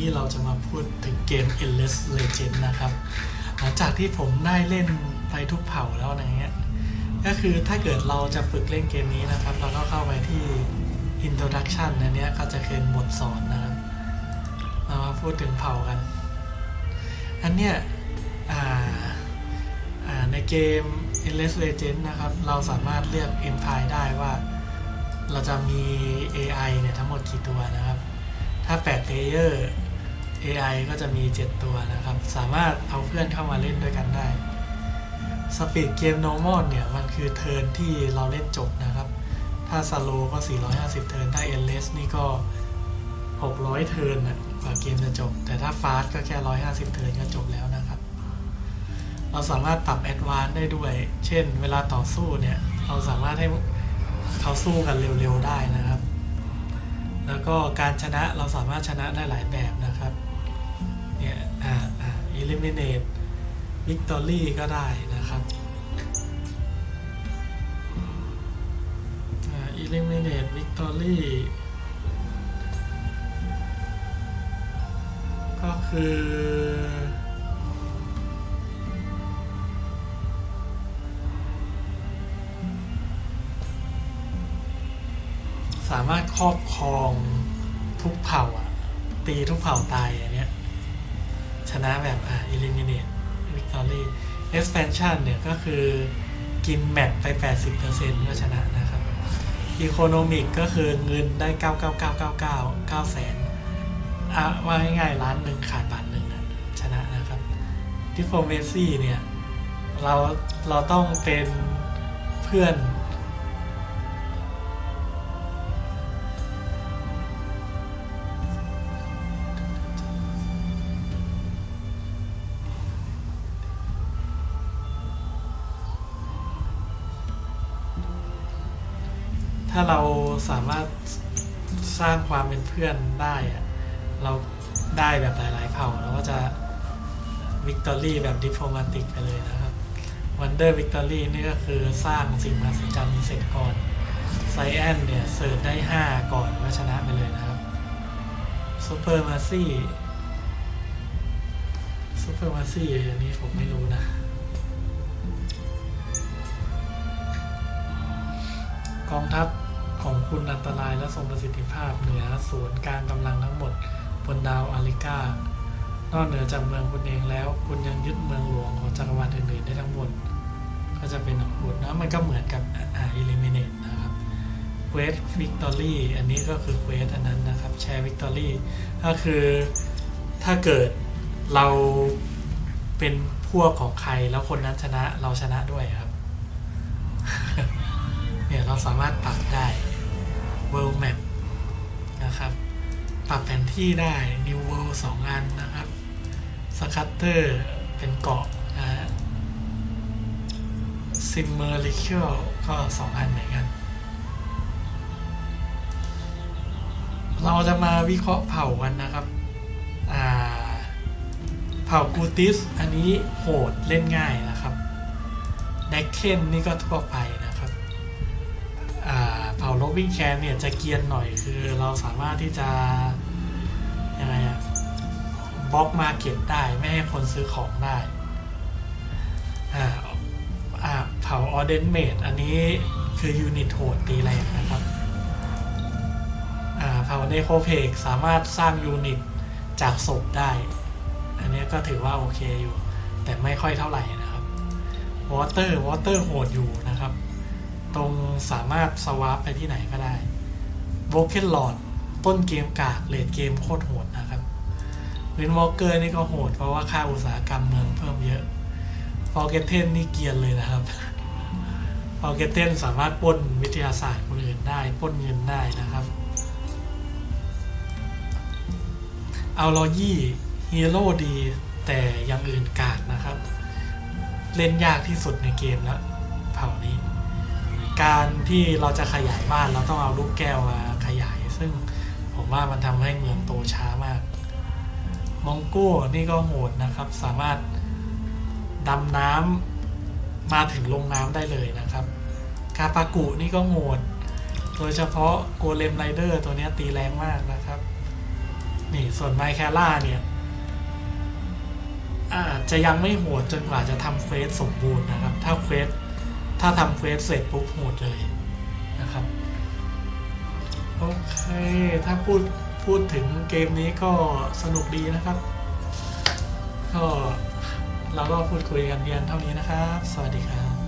นี้เราจะมาพูดถึงเกม Endless Legend นะครับ หลังจากที่ผมได้เล่นไปทุกเผ่าแล้วนะเงี้ยก็คือถ้าเกิดเราจะฝึกเล่นเกมนี้นะครับ เราก็เข้าไปที่ Introduction อันเนี้ยก็จะเป็นบทสอนนะครับเรามาพูดถึงเผ่ากัน อันเนี้ยอ่าอ่าในเกม Endless Legend นะครับ เราสามารถเลือก Empire ได้ว่าเราจะมี AI เนี่ยทั้งหมดกี่ตัวนะครับ ถ้า8 player AI ก็จะมี 7 ตัวนะครับ สามารถเอาเพื่อนเข้ามาเล่นด้วยกันได้สปีดเกม normal เนี่ย มันคือเทิร์นที่เราเล่นจบนะครับ ถ้าสโลก็ 450 เทิร์น ถ้า endless นี่ก็ 600 เทิร์นนะกว่าเกมจะจบ แต่ถ้า fast ก็แค่ 150 เทิร์นก็จบแล้วนะครับ เราสามารถปรับ advance ได้ด้วย เช่น เวลาต่อสู้เนี่ย เราสามารถให้เขาสู้กันเร็วๆได้นะครับ แล้วก็การชนะเราสามารถชนะได้หลายแบบนะครับ เนี่ยอ่าอ่า eliminate victory ก็ได้นะครับอ่า eliminate victory ก็คือ สามารถครอบครองทุกเผ่าอะตีทุกเผ่าตายอันเนี้ย ชนะแบบอะ eliminate victory expansion เนี่ยก็คือกินแมปไป 80%ก็ชนะนะครับ economic ก็คือเงินได้ 99999 9แสนอะว่าง่ายๆล้านหนึ่งขาดบาทหนึ่งอะชนะนะครับ diplomacy เนี่ยเราเราต้องเป็นเพื่อน ถ้าเราสามารถสร้างความเป็นเพื่อนได้อะเราได้แบบหลาย ๆ เผ่าเราก็จะวิกตอรี่แบบดิ p โ o มาติกไปเลยนะครับวันเดอร์วิกตอรี่นี่ก็คือสร้างสิ่งมหัศจรรย์เสร็จก่อนไซแอนเนี่ยเสิร์ชได้ 5 ก่อนก็ชนะไปเลยนะครับซูเปอร์มาซี่ซูเปอร์มาซี่อันนี้ผมไม่รู้นะ กองทัพของคุณอันตรายและทรงประสิทธิภาพเหนือศูนย์กางกำลังทั้งหมดบนดาวอาริกานอกเหนือจากเมืองคุณเองแล้ว คุณยังยึดเมืองหลวงของจักรวรรดิอื่นๆได้ทั้งหมด ก็จะเป็นของคุณนะมันก็เหมือนกับอ่า eliminate นะครับ quest victory อันนี้ก็คือ quest อันนั้นนะครับ share victory ก็คือถ้าเกิดเราเป็นพวกของใครแล้วคนนั้นชนะเราชนะด้วยครับ เราสามารถปรับได้ world map นะครับ ปรับแผนที่ได้ new world สองอันนะครับ scatter เป็นเกาะนะฮะ simmerical ก็สองอันเหมือนกัน เราจะมาวิเคราะห์เผ่ากันนะครับ อ่าเผ่ากูติส อันนี้โหดเล่นง่ายนะครับ แดกเคนนี่ก็ทั่วไปนะาเผ่งแคนเนี่ยจะเกียนหน่อยคือเราสามารถที่จะยังไงอะบล็อกมาเก็ตได้ไม่ให้คนซื้อของได้อ่าอ่าเผาออเดนเมดอันนี้คือยูนิตโหดตีแรงนะครับอ่าเผาเนโคเพกสามารถสร้างยูนิตจากศพได้ อันนี้ก็ถือว่าโอเคอยู่ แต่ไม่ค่อยเท่าไหร่นะครับวอเตอร์วอเตอร์โหดอยู่นะครับ ตรงสามารถสวาปไปที่ไหนก็ได้โบเกนหลอดต้นเกมกากเลดเกมโคตรโหดนะครับเวนวอลเกอร์นี่ก็โหดเพราะว่าค่าอุตสาหกรรมเมืองเพิ่มเยอะฟอร์เกเทนนี่เกียนเลยนะครับฟอร์เกเทนสามารถปล้นวิทยาศาสตร์คนอื่นได้ปล้นเงินได้นะครับเอาลอยี่ฮีโร่ดีแต่อย่างอื่นกากนะครับ เล่นยากที่สุดในเกมแล้วเผ่านี้ การที่เราจะขยายบ้านเราต้องเอาลูกแก้วมาขยาย ซึ่งผมว่ามันทำให้เมืองโตช้ามาก มองโก้นี่ก็โหดนะครับ สามารถดำน้ำมาถึงลงน้ำได้เลยนะครับ กาปากุนี่ก็โหด โดยเฉพาะโกเลมไรเดอร์ตัวนี้ตีแรงมากนะครับ นี่ส่วนไมแคล่าเนี่ยอาจจะยังไม่โหดจนกว่าจะทำเควสสมบูรณ์นะครับ ถ้าเควส ถ้าทำเควสเสร็จปุ๊บโหดเลยนะครับ โอเค ถ้าพูดพูดถึงเกมนี้ก็สนุกดีนะครับ ก็เราก็พูดคุยกันเพียงเท่านี้นะครับ สวัสดีครับ